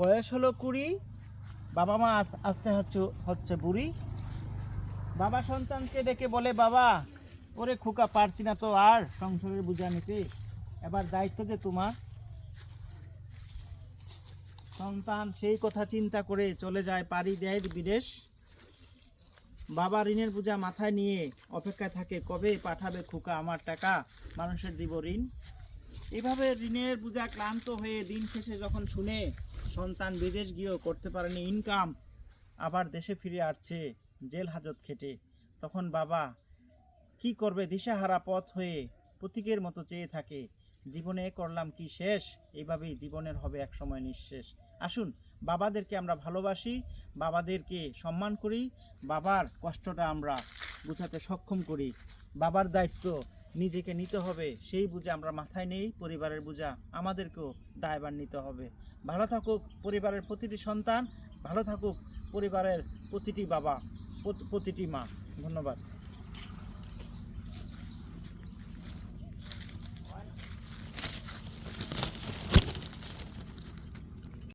বয়স হলো কুড়ি, বাবা মা আস্তে হচ্ছে হচ্ছে বুড়ি। বাবা সন্তানকে ডেকে বলে, বাবা, ওরে খোকা, পারছি না তো আর সংসারের বোঝা নিতে। এবার দায়িত্ব যে তোমার। সন্তান সেই কথা চিন্তা করে চলে যায় পাড়ি দেয় বিদেশ। বাবা ঋণের বোঝা মাথায় নিয়ে অপেক্ষায় থাকে, কবে পাঠাবে খোকা আমার টাকা? মানুষের দিব ঋণ? এভাবে ঋণের বোঝা ক্লান্ত হয়ে দিন শেষে যখন শুনে সন্তান বিদেশ গিয়েও করতে পারেনি ইনকাম আবার দেশে ফিরে আসছে, জেল হাজত খেটে, তখন বাবা কি করবে? দিশাহারা পথ হয়ে প্রতীকের মতো চেয়ে থাকে। জীবনে করলাম কি শেষ? এইভাবেই জীবনের হবে এক সময় নিঃশেষ। আসুন, বাবাদেরকে আমরা ভালোবাসি, বাবাদেরকে সম্মান করি, বাবার কষ্টটা আমরা বুঝাতে সক্ষম করি। বাবার দায়িত্ব নিজেকে নিতে হবে, সেই বুঝে আমরা মাথায় নেই, পরিবারের বোঝা আমাদেরকেও দায়বার নিতে হবে। ভালো থাকুক পরিবারের প্রতিটি সন্তান, ভালো থাকুক পরিবারের প্রতিটি বাবা প্রতিটি মা। ধন্যবাদ।